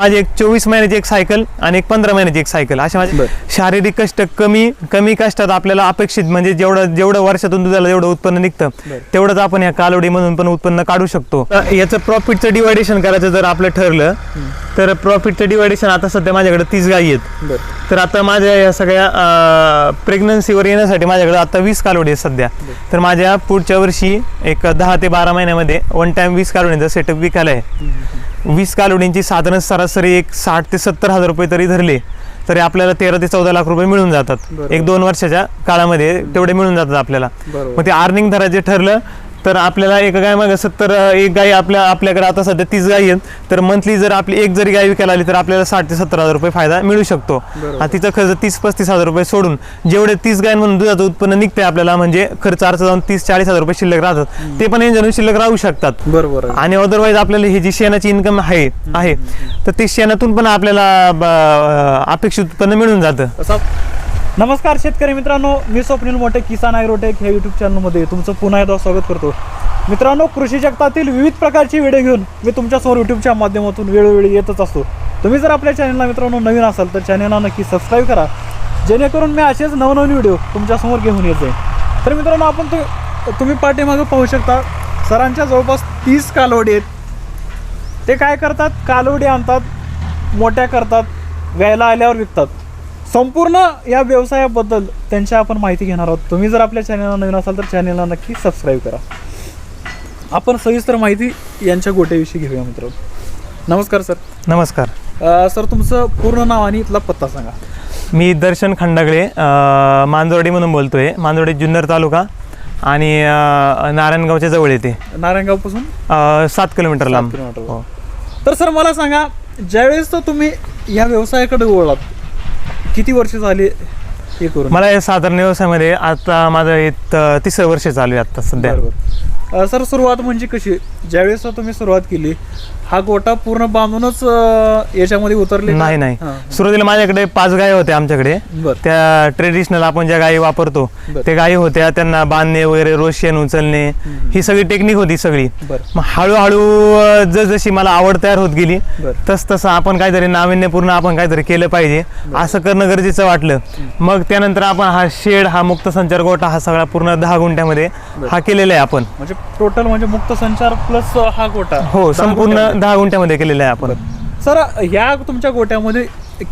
माझी एक चोवीस महिन्याची एक सायकल आणि एक पंधरा महिन्याची एक सायकल अशा माझे. शारीरिक कष्ट कमी कमी कष्टात आपल्याला अपेक्षित म्हणजे जेवढं जेवढं वर्षातून दुधाला जेवढं उत्पन्न निघतं. तेवढंच आपण या कालोडीमधून पण उत्पन्न काढू शकतो. याचं प्रॉफिटचं डिवायडेशन करायचं जर आपलं ठरलं तर प्रॉफिटचं डिवायडेशन आता सध्या माझ्याकडे तीस गायी आहेत. तर आता माझ्या या सगळ्या प्रेग्नन्सीवर येण्यासाठी माझ्याकडे आता वीस कालोडी आहेत सध्या. तर माझ्या पुढच्या वर्षी एक दहा ते बारा महिन्यामध्ये वन टाइम वीस कालोडींचा सेटअप विकायला आहे. वीस कालोडींची साधारण सरासरी एक साठ ते सत्तर हजार रुपये तरी धरले तरी आपल्याला तेरा ते चौदा लाख रुपये मिळून जातात. एक दोन वर्षाच्या काळामध्ये तेवढे मिळून जातात आपल्याला. मग ते अर्निंग धरायचे ठरलं तर आपल्याला एक गाय मग सत्तर एक गाय आपल्या आपल्याकडे आता सध्या तीस गायी आहेत. तर मंथली जर आपली एक जरी गाय विकायला आली तर आपल्याला साठ ते सत्तर हजार रुपये फायदा मिळू शकतो. आणि तिचा खर्च तीस पस्तीस हजार रुपये सोडून जेवढे तीस गायींमधून दुधाचं उत्पन्न निघते आपल्याला म्हणजे खर्च अर्थ जाऊन तीस चाळीस हजार रुपये शिल्लक राहतात. ते पण यांच्याकडून शिल्लक राहू शकतात. बरोबर. आणि अदरवाईज आपल्याला ही जी शेणाची इन्कम आहे आहे तर ते शेणातून पण आपल्याला अपेक्षित उत्पन्न मिळून जातं. नमस्कार शेतकरी मित्रांनो मी स्वप्नील मोठे किसान ॲग्रोटेक ह्या यूट्यूब चॅनलमध्ये तुमचं पुन्हा एकदा स्वागत करतो. मित्रांनो कृषी जगतातील विविध प्रकारची व्हिडिओ घेऊन मी तुमच्यासमोर यूट्यूबच्या माध्यमातून वेळोवेळी येतच असतो. तुम्ही जर आपल्या चॅनलला मित्रांनो नवीन असाल तर चॅनलला नक्की सबस्क्राईब करा. जेणेकरून मी असेच नवनवीन व्हिडिओ तुमच्यासमोर घेऊन येत जाईल तर मित्रांनो आपण तु- तुम्ही पाठीमागं पाहू शकता सरांच्या जवळपास तीस कालवडी आहेत. ते काय करतात? कालवडी आणतात मोठ्या करतात व्यायला आल्यावर विकतात. संपूर्ण या व्यवसायाबद्दल त्यांची आपण माहिती घेणार आहोत. तुम्ही जर आपल्या चॅनलला नवीन असाल तर चॅनलला नक्की सबस्क्राईब करा. आपण सविस्तर माहिती यांच्या गोट्याविषयी घेऊया मित्र. नमस्कार सर नमस्कार. अ, सर तुमचं पूर्ण नाव आणि इथला पत्ता सांगा. मी दर्शन खंडागळे अ, मांजरवाडी म्हणून बोलतोय. मांजरवाडी जुन्नर तालुका आणि अ, नारायणगावच्या जवळ येते. नारायणगावपासून? अ, सात किलोमीटर लांब. किलोमीटर. हो. तर सर मला सांगा ज्यावेळेस तर तुम्ही या व्यवसायाकडे वळलात किती वर्ष झाली हे करून? मला या साधारण व्यवसायामध्ये आता माझं एक तिसरं वर्ष चालू आहे आता सध्या. बरोबर. अ, सर सुरुवात म्हणजे कशी? ज्यावेळेस तुम्ही सुरुवात केली हा गोटा पूर्ण बांधूनच याच्यामध्ये उतरले? नाही नाही. सुरुवातीला माझ्याकडे पाच गायी होत्या आमच्याकडे. बर. त्या ट्रेडिशनल आपण ज्या गायी वापरतो. त्या गायी होत्या त्यांना बांधणे वगैरे रोज शेण उचलणे ही सगळी टेक्निक होती सगळी. मग हळूहळू जसजशी मला आवड तयार होत गेली तस तसं आपण काहीतरी नाविन्यपूर्ण आपण काहीतरी केलं पाहिजे असं करणं गरजेचं वाटलं. मग त्यानंतर आपण हा शेड हा मुक्त संचार गोठा हा सगळा पूर्ण दहा गुंठ्यामध्ये हा केलेला आहे आपण. म्हणजे टोटल म्हणजे मुक्त संचार प्लस हा गोटा. हो संपूर्ण. दहा गुंठ्यामध्ये केलेला आहे आपण. सर ह्या तुमच्या गोट्यामध्ये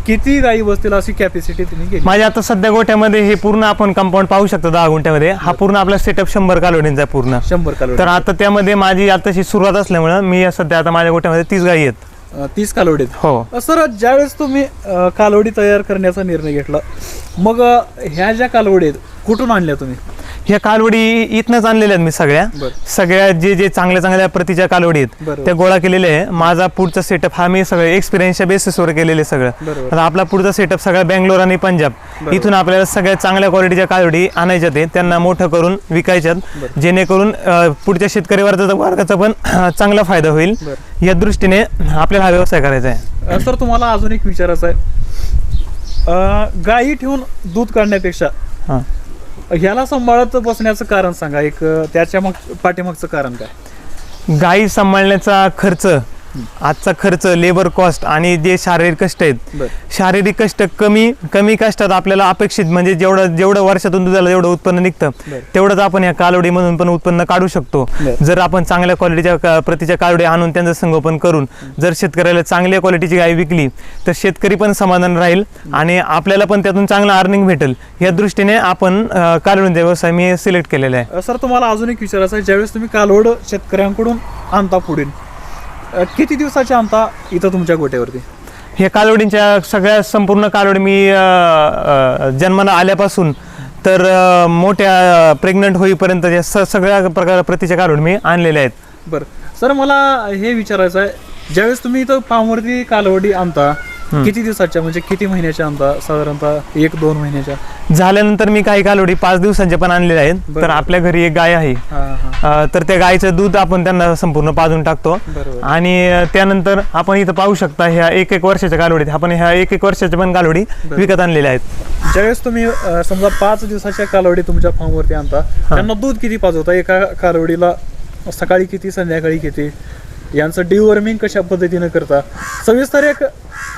किती गायी बसतील अशी कॅपॅसिटी तुम्ही केली? माझ्या आता सध्या गोठ्यामध्ये हे पूर्ण आपण कंपाऊंड पाहू शकतो दहा गुंठ्यामध्ये. हा पूर्ण आपला सेटअप शंभर कालोडींचा आहे पूर्ण. शंभर तर कालोडी आता त्यामध्ये माझी आताशी सुरुवात असल्यामुळं मी सध्या आता माझ्या गोठ्यामध्ये तीस गायी आहेत. अ, तीस कालोडीत हो. सर ज्यावेळेस तुम्ही अ, कालवडी तयार करण्याचा निर्णय घेतला मग अ, ह्या ज्या कालवडी आहेत कुठून आणल्या तुम्ही? ह्या कालवडी इथनंच आणलेल्या आहेत मी सगळ्या. बर. सगळ्या जे जे चांगल्या चांगल्या प्रतीच्या कालवडी आहेत बरोबर. त्या गोळा केलेले आहे. माझा पुढचा सेटअप हा मी सगळं एक्सपिरियन्सच्या बेसिसवर केलेले सगळं. बरोबर. आता आपला पुढचा सेटअप सगळा बँगलोर आणि पंजाब. इथून आपल्याला सगळ्या चांगल्या क्वालिटीच्या कालवडी आणायच्यात आहेत त्यांना मोठं करून विकायच्यात. जेणेकरून अं, पुढच्या शेतकरी वर्गाचा वर्गाचा पण चांगला फायदा होईल. बर. या दृष्टीने आपल्याला हा व्यवसाय करायचा आहे. अ, सर तुम्हाला अजून एक विचारायचं आहे. अ, गायी ठेवून दूध काढण्यापेक्षा हां. ह्याला सांभाळत बसण्याचं कारण सांगा एक त्याच्या मग पाठीमागचं कारण काय? गाई सांभाळण्याचा खर्च आजचा खर्च लेबर कॉस्ट आणि जे शारीरिक कष्ट आहेत शारीरिक कष्ट कमी कमी कष्टात आपल्याला अपेक्षित म्हणजे जेवढं जेवढं वर्षातून दुधाला जेवढं उत्पन्न निघतं. तेवढंच आपण या कालवडीमधून पण उत्पन्न काढू शकतो. जर आपण चांगल्या क्वालिटीच्या प्रतीच्या कालवडी आणून त्यांचं संगोपन करून जर शेतकऱ्याला चांगल्या क्वालिटीची गाय विकली तर शेतकरी पण समाधान राहील आणि आपल्याला पण त्यातून चांगलं अर्निंग भेटेल. या दृष्टीने आपण अं, कालवडीचा व्यवसाय मी सिलेक्ट केलेला आहे. सर तुम्हाला अजून एक विचारायचं आहे. ज्यावेळेस तुम्ही कालवड शेतकऱ्यांकडून आणता पुढील अ, किती दिवसाचे आणता इथं तुमच्या गोट्यावरती? हे कालवडींच्या सगळ्या संपूर्ण कालवडी मी अ, अ, जन्माला आल्यापासून तर अ, मोठ्या प्रेग्नंट होईपर्यंत या स सगळ्या प्रकार प्रतीच्या कालवडी मी आणलेल्या आहेत. बरं. सर मला हे विचारायचं आहे. ज्यावेळेस तुम्ही इथं फार्मवरती कालवडी आणता किती दिवसाच्या म्हणजे किती महिन्याच्या आणता साधारणतः एक दोन महिन्याच्या. झाल्यानंतर मी काही कालवडी पाच दिवसांच्या पण आणलेल्या आहेत. तर आपल्या घरी एक गाय आहे. तर त्या गायीचं दूध आपण त्यांना संपूर्ण पाजून टाकतो. आणि त्यानंतर आपण इथं पाहू शकता ह्या एक एक वर्षाच्या कालवडीत आपण ह्या एक एक वर्षाच्या पण कालवडी विकत आणलेल्या आहेत. ज्यावेळेस तुम्ही समजा पाच दिवसाच्या कालवडी तुमच्या फार्मवरती आणता त्यांना दूध किती पाजवता? एका कालवडीला सकाळी किती संध्याकाळी किती? यांचं डिवॉर्मिंग कशा पद्धतीनं करता? सविस्तर एक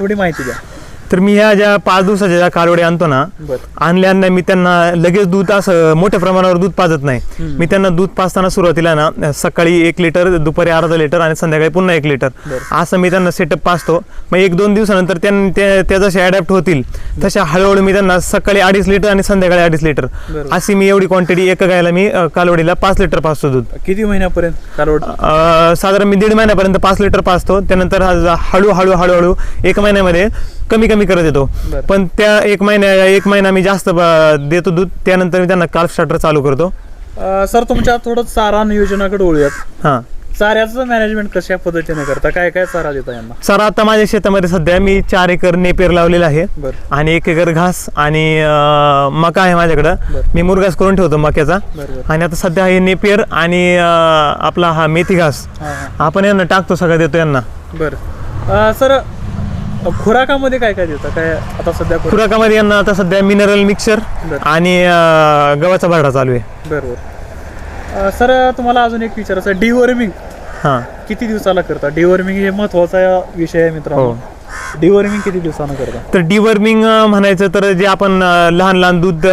थोडी माहिती द्या. तर मी ह्या ज्या पाच दिवसाच्या ज्या कालवडे आणतो ना बरं. आणल्यानं मी त्यांना लगेच दूध असं मोठ्या प्रमाणावर दूध पाजत नाही. मी त्यांना दूध पाजताना सुरुवातीला ना सकाळी एक लिटर दुपारी अर्धा लिटर आणि संध्याकाळी पुन्हा एक लिटर. असं मी त्यांना सेटअप पाजतो. मग एक दोन दिवसानंतर त्या जसे अडॅप्ट होतील तशा हळूहळू मी त्यांना सकाळी अडीच लिटर आणि संध्याकाळी अडीच लिटर. अशी मी एवढी क्वांटिटी एका गायला मी कालवडीला पाच लिटर पाजतो दूध. किती महिन्यापर्यंत कालवड? साधारण मी दीड महिन्यापर्यंत पाच लिटर पाजतो. त्यानंतर हळूहळू हळूहळू एक महिन्यामध्ये कमी कमी करत येतो. बरं. पण त्या एक महिन्या एक महिना मी जास्त ब- देतो दूध त्यानंतर मी त्यांना काल्फ स्टार्टर चालू करतो. अं, सर तुमच्या थोडं चारा नियोजनाकडे वळूयात. हां. चाऱ्याचं मॅनेजमेंट कशा पद्धतीने करता? काय काय चारा देता यांना? सर आता माझ्या शेतामध्ये सध्या मी चार एकर नेपेर लावलेला आहे. बरं. आणि एक एकर घास आणि अं, मका आहे माझ्याकडं. बरं. मी मुरघास करून ठेवतो मक्याचा. आणि आता सध्या हे नेपियर आणि अं, आपला हा मेथी घास हां हां. आपण यांना टाकतो सगळं देतो यांना. बरं. अं, सर खुराकामध्ये काय काय देता? काय आता सध्या खुरा- खुराकामध्ये यांना आता सध्या मिनरल मिक्सर बरं. आणि अं, गव्हाचा भरडा चालू आहे. बरोबर. अं, सर तुम्हाला अजून एक विचारायचं डिवॉर्मिंग हां. किती दिवसाला करता? डिवॉर्मिंग हे महत्त्वाचा विषय आहे मित्रांनो. हो. डिवॉर्मिंग किती दिवसानं करता? तर डिवर्मिंग म्हणायचं तर जे आपण लहान लहान दूध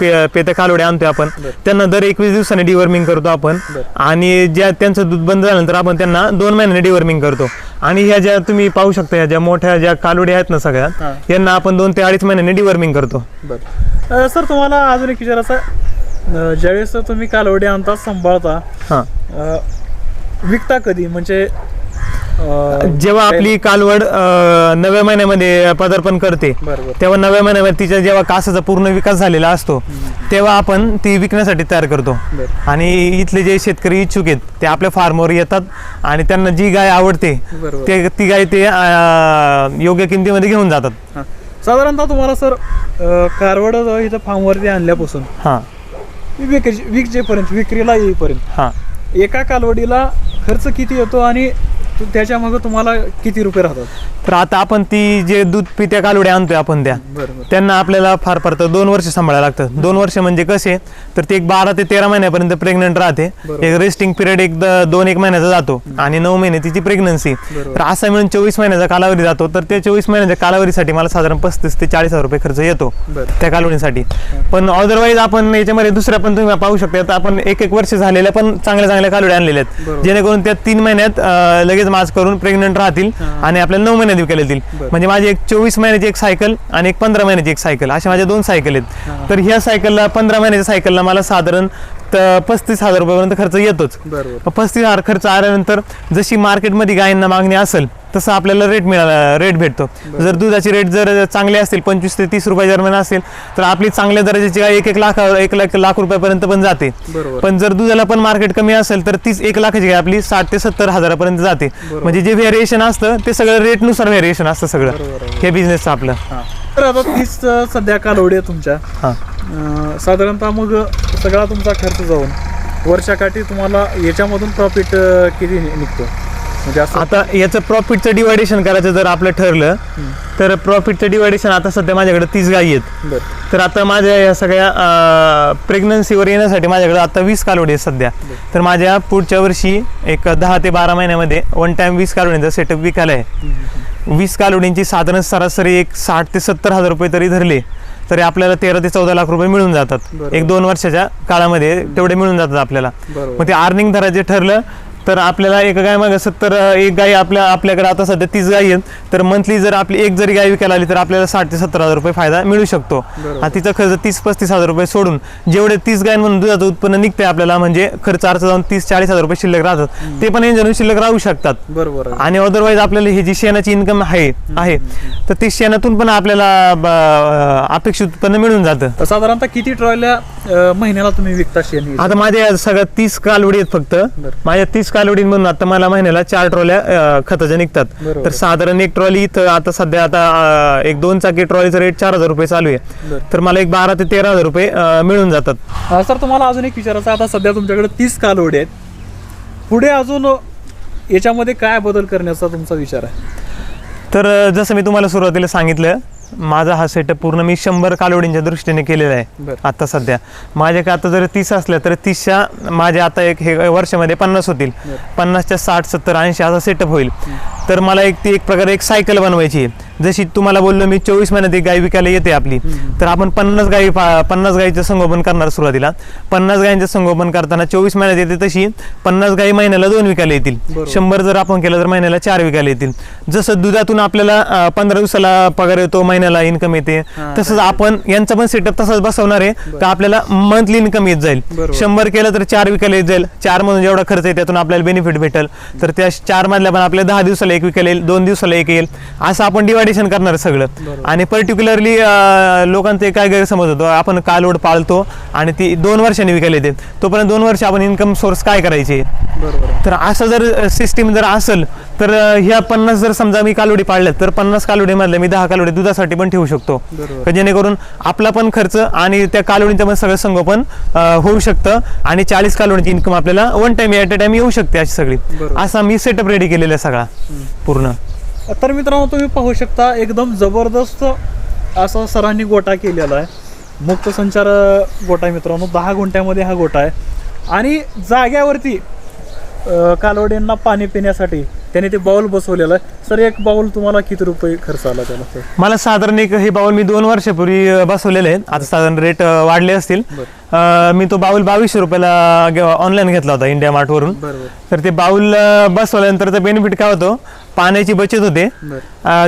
पे पेते कालवडे आणतोय आपण. त्यांना दर एकवीस दिवसाने डिवर्मिंग करतो आपण. आणि ज्या त्यांचं दूध बंद झाल्यानंतर आपण त्यांना दोन महिन्याने डिवर्मिंग करतो. आणि ह्या ज्या तुम्ही पाहू शकता ह्या ज्या मोठ्या ज्या कालवडी आहेत ना सगळ्या. यांना आपण दोन ते अडीच महिन्याने डिवर्मिंग करतो. सर तुम्हाला अजून एक विचारायचं ज्यावेळेस तुम्ही कालवडी आणता सांभाळता हां. विकता कधी? म्हणजे जेव्हा आपली कालवड अं, नव्या महिन्यामध्ये पदार्पण करते बरोबर तेव्हा नव्या महिन्यामध्ये तिच्या जेव्हा कासाचा पूर्ण विकास झालेला असतो तेव्हा आपण ती विकण्यासाठी तयार करतो. बरं. आणि इथले जे शेतकरी इच्छुक आहेत ते आपल्या फार्मवर येतात आणि त्यांना जी गाय आवडते बरोबर ते ती गाय ते अं, योग्य किमतीमध्ये घेऊन जातात. हां. साधारणतः तुम्हाला सर कारवड इथं फार्मवरती आणल्यापासून हां. विक विकजेपर्यंत विक्रीला येईपर्यंत हां. एका कालवडीला खर्च किती येतो आणि तु- त्याच्यामागे तुम्हाला किती रुपये राहतात? तर आता आपण ती जे दूध पित्या कालवड्या आणतोय आपण त्या त्यांना आपल्याला फार फार तर दोन वर्ष सांभाळायला लागतं. दोन वर्ष म्हणजे कसे तर ते एक बारा ते तेरा महिन्यापर्यंत प्रेग्नंट राहते. बरोबर. एक रेस्टिंग पिरियड एक द- दोन एक महिन्याचा जातो आणि नऊ महिने तिची प्रेग्नन्सी बरोबर. तर असा मिळून चोवीस महिन्याचा कालावधी जातो. तर त्या चोवीस महिन्याच्या कालावधीसाठी मला साधारण पस्तीस ते चाळीस हजार रुपये खर्च येतो बरं. त्या कालवणीसाठी पण अदरवाईज आपण याच्यामध्ये दुसऱ्या पण तुम्ही पाहू शकता. आता आपण एक एक वर्ष झालेल्या पण चांगल्या चांगल्या कालवड्या आणलेल्या आहेत. बरोबर. जेणेकरून त्या तीन महिन्यात अं, लगेच मास करून प्रेग्नंट राहतील. आणि आपल्याला नऊ महिन्यात विकायला येतील. म्हणजे माझी एक चोवीस महिन्याची एक सायकल आणि एक पंधरा महिन्याची एक सायकल अशा माझ्या दोन सायकल आहेत. तर ह्या सायकलला पंधरा महिन्याच्या सायकलला मला साधारण त- पस्तीस हजार रुपयापर्यंत खर्च येतोच. बरोबर. पस्तीस हजार खर्च आल्यानंतर जशी मार्केटमध्ये गायींना मागणी असेल तसं आपल्याला रेट मिळाला रेट भेटतो. जर दुधाची रेट जर चांगले असतील पंचवीस ते तीस रुपये दरम्यान असेल तर आपली चांगल्या दर्जाची गाय एक एक लाख एक लाख लाख रुपयापर्यंत पण जाते. पण जर दुधाला पण मार्केट कमी असेल तर तीच एक लाखाची गाय आपली साठ ते सत्तर हजारापर्यंत जाते. म्हणजे जे व्हेरिएशन असतं ते सगळं रेटनुसार व्हेरिएशन असतं सगळं. हे बिझनेसचं आपलं. तर आता तीस सध्या कालवडी आहे तुमच्या. हां. साधारणतः मग सगळा तुमचा खर्च जाऊन वर्षाकाठी तुम्हाला याच्यामधून प्रॉफिट किती निघतो? म्हणजे असं आता याचं प्रॉफिटचं डिवायडेशन करायचं जर आपलं ठरलं. तर प्रॉफिटचं डिवायडेशन आता सध्या माझ्याकडे तीस गायी आहेत. तर आता माझ्या या सगळ्या प्रेग्नन्सीवर येण्यासाठी माझ्याकडे आता वीस कालवडी आहेत सध्या. तर माझ्या पुढच्या वर्षी एक दहा ते बारा महिन्यामध्ये वन टाइम वीस कालवडींचा सेटअप विकायला आहे. वीस कालवडींची साधारण सरासरी एक साठ ते सत्तर हजार रुपये तरी धरले. तरी आपल्याला तेरा ते चौदा लाख रुपये मिळून जातात. एक दोन वर्षाच्या काळामध्ये तेवढे मिळून जातात आपल्याला. मग ते अर्निंग धरायचे ठरलं तर आपल्याला एक गाय मग सत्तर एक गाय आपल्या आपल्याकडे आता सध्या तीस गाय आहेत तर मंथली जर आपली एक जरी गाय विकायला आली तर आपल्याला साठ ते सत्तर हजार रुपये फायदा मिळू शकतो. हा तिचा खर्च तीस पस्तीस हजार रुपये सोडून जेवढे तीस गायींमधून दुधाचं उत्पन्न निघते आपल्याला म्हणजे खर्च अर्थ जाऊन तीस चाळीस हजार रुपये शिल्लक राहतात. ते पण यांच्यातून शिल्लक राहू शकतात. बरोबर. आणि अदरवाईज आपल्याला हे जी शेणाची इन्कम आहे आहे तर ती शेणातून पण आपल्याला अपेक्षित उत्पन्न मिळून जातं. साधारणतः किती ट्रॉयल्या अं, महिन्याला तुम्ही विकता शेण? आता माझ्या सगळ्या तीस कालवडी आहेत फक्त. माझ्या तीस कालवडींमधून आता मला महिन्याला चार ट्रॉल्या खताच्या निघतात. तर साधारण एक ट्रॉली इथं आता सध्या आता एक दोन चाकी ट्रॉलीचा रेट चार हजार रुपये चालू आहे. तर मला एक बारा ते तेरा हजार रुपये मिळून जातात सर तुम्हाला अजून एक विचारायचं. आता सध्या तुमच्याकडे तीस कालवडे आहेत पुढे अजून याच्यामध्ये काय बदल करण्याचा तुमचा विचार आहे तर जसं मी तुम्हाला सुरुवातीला सांगितलं माझा हा सेटअप पूर्ण मी शंभर कालोडींच्या दृष्टीने केलेला आहे. आता सध्या माझ्याकडे आता जर तीस असल्या तर तीसच्या माझे आता एक हे वर्षामध्ये पन्नास होतील. पन्नासच्या साठ सत्तर ऐंशी असा सेटअप होईल तर मला एक ती एक प्रकारे एक सायकल बनवायची आहे जशी तुम्हाला बोललो मी चोवीस महिन्यात एक गाय विकायला येते आपली तर आपण पन्नास गायी पन्नास गायीचं संगोपन करणार सुरुवातीला. पन्नास गायींचं संगोपन करताना चोवीस महिन्यात येते तशी पन्नास गायी महिन्याला दोन विकायला येतील. शंभर जर आपण केलं तर महिन्याला चार विकायला येतील. जसं दुधातून आपल्याला पंधरा दिवसाला पगार येतो महिन्याला इन्कम येते. तसंच आपण यांचा पण सेटअप तसाच बसवणार आहे तर आपल्याला मंथली इन्कम येत जाईल. शंभर केलं तर चार विकायला येत जाईल. चार मधून जेवढा खर्च आहे त्यातून आपल्याला बेनिफिट भेटेल. तर त्या चार मधल्या पण आपल्याला दहा दिवसाला एक विकायला येईल दोन दिवसाला एक येईल. असं आपण डिवायडेशन करणार सगळं. आणि पर्टिक्युलरली लोकांचं काय गैरसमज होतो आपण कालवड पाळतो आणि ती दोन वर्षांनी विकायला येते. तोपर्यंत दोन वर्ष आपण इन्कम सोर्स काय करायचे. तर असं जर सिस्टीम जर असेल तर ह्या पन्नास जर समजा मी कालोडी पाळल्यात तर पन्नास कालोडीमधल्या मी दहा कालोडी दुधासाठी पण ठेवू शकतो. जेणेकरून आपला पण खर्च आणि त्या कालोडीचं पण सगळं संगोपन होऊ शकतं आणि चाळीस कालोडीची इन्कम आपल्याला one time at a time येऊ शकते अशी सगळी. असा मी सेटअप रेडी केलेला सगळा पूर्ण. तर मित्रांनो तुम्ही पाहू शकता एकदम जबरदस्त असा सरांनी गोटा केलेला आहे. मुक्त संचार गोटा आहे मित्रांनो. दहा गुंठ्यामध्ये हा गोटा आहे. आणि जाग्यावरती कालवडींना पाणी पिण्यासाठी त्याने ते बाउल बसवलेलं आहे. सर एक बाउल तुम्हाला किती रुपये खर्च आला त्याला सर? मला साधारण एक हे बाउल मी दोन वर्षापूर्वी बसवलेले आहेत. आता साधारण रेट वाढले असतील. मी तो बाउल बावीसशे रुपयाला ऑनलाईन घेतला होता इंडिया मार्टवरून तर ते बाउल अं, बसवल्यानंतर बेनिफिट काय होतो? पाण्याची बचत होते.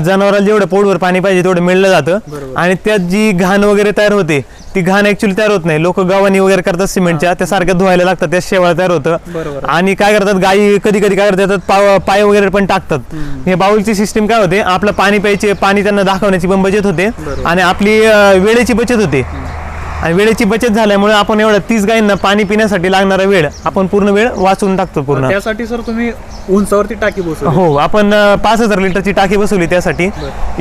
जनावराला जेवढं पोटभर पाणी पाहिजे तेवढं मिळलं जातं. आणि त्यात जी घाण वगैरे तयार होते ती घाण ऍक्च्युली तयार होत नाही. लोक गव्हाणी वगैरे करतात सिमेंटच्या त्या सारख्या धुवायला लागतात त्या शेवाळ तयार होतं. आणि काय करतात गायी कधी कधी काय करतात पाव पाय वगैरे पण टाकतात. हे बाउलची सिस्टीम काय होते आपलं पाणी प्यायचे पाणी त्यांना दाखवण्याची पण बचत होते. आणि आपली वेळेची बचत होते. आणि वेळेची बचत झाल्यामुळे आपण एवढ्या तीस गायींना पाणी पिण्यासाठी लागणारा वेळ आपण पूर्ण वेळ वाचून टाकतो पूर्ण. त्यासाठी सर तुम्ही उंचावरती टाकी बसवली. हो आपण अं, पाच हजार लिटरची टाकी बसवली त्यासाठी.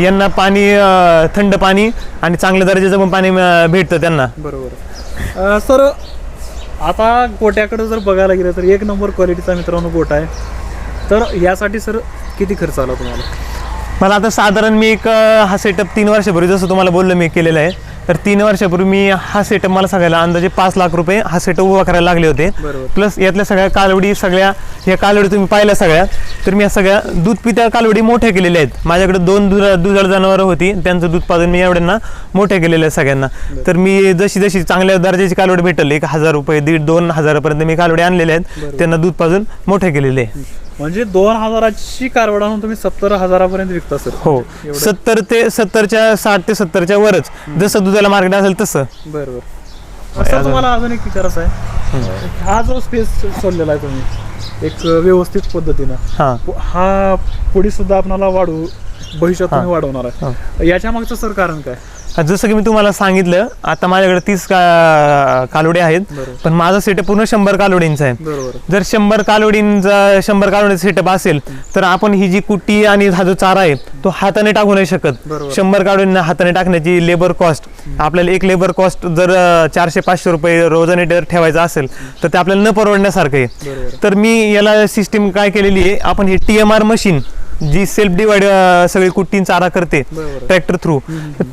यांना पाणी अं, थंड पाणी आणि चांगल्या दर्जाचं पण पाणी अं, भेटतं त्यांना. बरोबर. अ, सर आता गोट्याकडे जर बघायला गेलं तर एक नंबर क्वालिटीचा मित्रांनो गोटा आहे. तर यासाठी सर किती खर्च आला तुम्हाला? मला आता साधारण मी एक अं, हा सेटअप तीन वर्षापूर्वी जसं तुम्हाला बोललो मी केलेला आहे. तर तीन वर्षापूर्वी मी हा सेटअप मला सगळ्याला अंदाजे पाच लाख रुपये हा सेटअप उभा करायला लागले होते. प्लस यातल्या सगळ्या कालवडी सगळ्या ह्या कालवडी तुम्ही पाहिल्या सगळ्या. तर मी या सगळ्या दूध पित्या कालवडी मोठ्या केलेल्या आहेत. माझ्याकडे दोन दुध दुधाळ जनावरं होती. त्यांचं दूध पाजून मी एवढ्यांना मोठ्या केलेल्या आहेत सगळ्यांना. तर मी जशी जशी चांगल्या दर्जाची कालवडी भेटेल एक हजार रुपये दीड दोन हजारापर्यंत मी कालवडी आणलेल्या आहेत. त्यांना दूध पाजून मोठे केलेले आहे म्हणजे दोन हजाराची कारवड आणून तुम्ही सत्तर हजारापर्यंत विकता सर. हो. सत्तर ते सत्तरच्या साठ ते सत्तरच्या वरच. जसं दुधाला मार्केट असेल तसं. बरोबर. सर तुम्हाला अजून एक विचारायचं आहे. हा जो स्पेस सोडलेला आहे तुम्ही एक व्यवस्थित पद्धतीनं हां. हा पुढे सुद्धा आपल्याला वाढवू भविष्यात तुम्ही वाढवणार आहे. याच्या मागचं सर कारण काय? जसं की मी तुम्हाला सांगितलं आता माझ्याकडे तीस का कालोडी आहेत. पण माझा सेटअप पूर्ण शंभर कालोडींचा आहे. जर शंभर कालोडींचा शंभर कालोडीचा सेटअप असेल तर आपण ही जी कुट्टी आणि हा जो चारा आहे तो हाताने टाकू नाही शकत. शंभर कालोडींना हाताने टाकण्याची लेबर कॉस्ट आपल्याला एक लेबर कॉस्ट जर चारशे पाचशे रुपये रोजाने डर ठेवायचा असेल तर ते आपल्याला न परवडण्यासारखं आहे. तर मी याला सिस्टीम काय केलेली आहे आपण ही टी एम आर मशीन जी सेल्फ डिवाइड सगळी कुट्टीन चारा करते. ट्रॅक्टर थ्रू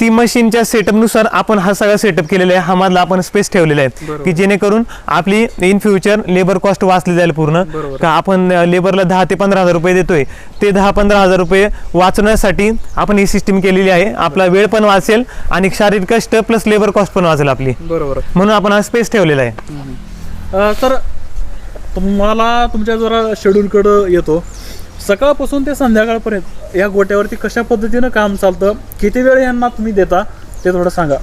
ती मशीनच्या सेटअपनुसार आपण हा सगळा सेटअप केलेला आहे हा मधला आपण स्पेस ठेवलेला आहे. की जेणेकरून आपली इन फ्युचर लेबर कॉस्ट वाचली जाईल पूर्ण. का आपण लेबरला दहा ते पंधरा हजार रुपये देतोय ते दहा पंधरा हजार रुपये वाचवण्यासाठी आपण ही सिस्टीम केलेली आहे. आपला वेळ पण वाचेल आणि शारीरिक कष्ट प्लस लेबर कॉस्ट पण वाचेल आपली. बरोबर. म्हणून आपण हा स्पेस ठेवलेला आहे. तर तुम्हाला तुमच्या जरा शेड्यूलकडं येतो. सकाळपासून ते संध्याकाळपर्यंत या गोट्यावरती कशा पद्धतीनं काम चालतं किती वेळ यांना तुम्ही देता ते थोडं सांगा.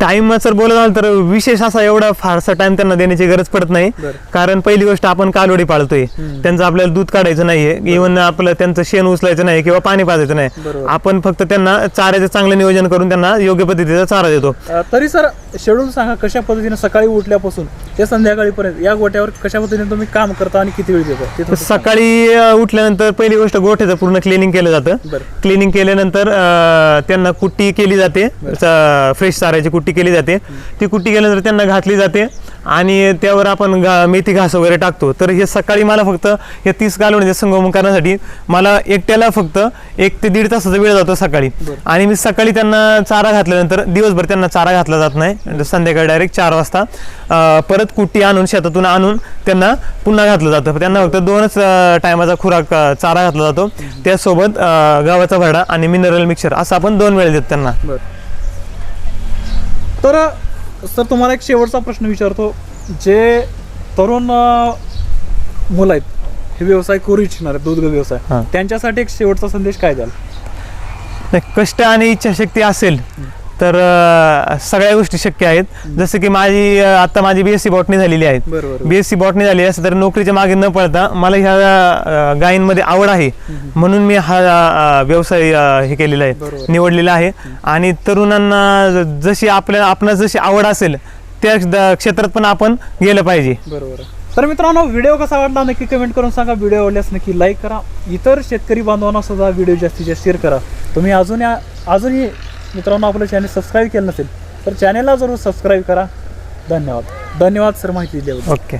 टाइम जर बोलत झालं तर विशेष असा एवढा फारसा टाइम त्यांना देण्याची गरज पडत नाही. कारण पहिली गोष्ट आपण कालोडी पाळतोय. त्यांचं आपल्याला दूध काढायचं नाहीये. इव्हन आपलं त्यांचं शेण उचलायचं नाही किंवा पाणी पाजायचं नाही. आपण फक्त त्यांना चाऱ्याचं चांगलं नियोजन करून त्यांना योग्य पद्धतीचा चारा देतो. तरी सर शेड्यूल सांगा कशा पद्धतीनं सकाळी उठल्यापासून ते संध्याकाळीपर्यंत या गोट्यावर कशा पद्धतीने तुम्ही काम करता आणि किती वेळ देता. सकाळी उठल्यानंतर पहिली गोष्ट गोठ्याचं पूर्ण क्लिनिंग केलं जातं. क्लिनिंग केल्यानंतर त्यांना कुट्टी केली जाते. फ्रेश चाऱ्याची कुट्टी कुट्टी केली जाते. ती कुट्टी केल्यानंतर त्यांना घातली जाते आणि त्यावर आपण घा मेथी घास वगैरे टाकतो. तर हे सकाळी मला फक्त हे तीस कालवणीचे संगोपन करण्यासाठी मला एकट्याला फक्त एक ते दीड तासाचा वेळ जातो सकाळी. आणि मी सकाळी त्यांना चारा घातल्यानंतर दिवसभर त्यांना चारा घातला जात नाही. संध्याकाळी डायरेक्ट चार वाजता परत कुट्टी आणून शेतातून आणून त्यांना पुन्हा घातलं जातं. त्यांना फक्त दोनच टायमाचा खुराक चारा घातला जातो. त्यासोबत गव्हाचा भरडा आणि मिनरल मिक्सर असं आपण दोन वेळ देतो त्यांना. तर सर तुम्हाला एक शेवटचा प्रश्न विचारतो. जे तरुण मुलं आहेत हे व्यवसाय करू इच्छिणार आहेत दूध व्यवसाय. त्यांच्यासाठी एक शेवटचा संदेश काय द्याल? नाही, कष्ट आणि इच्छाशक्ती असेल तर सगळ्या गोष्टी शक्य आहेत. जसं की माझी आता माझी बीएससी बॉटनी झालेली आहे. बीएससी बॉटनी झाली असं तर नोकरीच्या मागे न पडता मला ह्या गायींमध्ये आवड आहे. म्हणून मी हा व्यवसाय हे केलेला. आहे. निवडलेला आहे. आणि तरुणांना जशी आपल्या आपणास जशी आवड असेल त्या द- क्षेत्रात पण आपण गेलं पाहिजे. बरोबर तर मित्रांनो व्हिडिओ कसा वाटला नक्की कमेंट करून सांगा. व्हिडिओ आवडल्यास नक्की लाईक करा. इतर शेतकरी बांधवांना सुद्धा व्हिडिओ जास्तीत जास्त शेअर करा. तुम्ही अजून या अजूनही मित्रांनो आपलं चॅनल सबस्क्राईब केलं नसेल तर चॅनलला जरूर सबस्क्राईब करा. धन्यवाद. धन्यवाद सर माहिती दिल्याबद्दल. ओके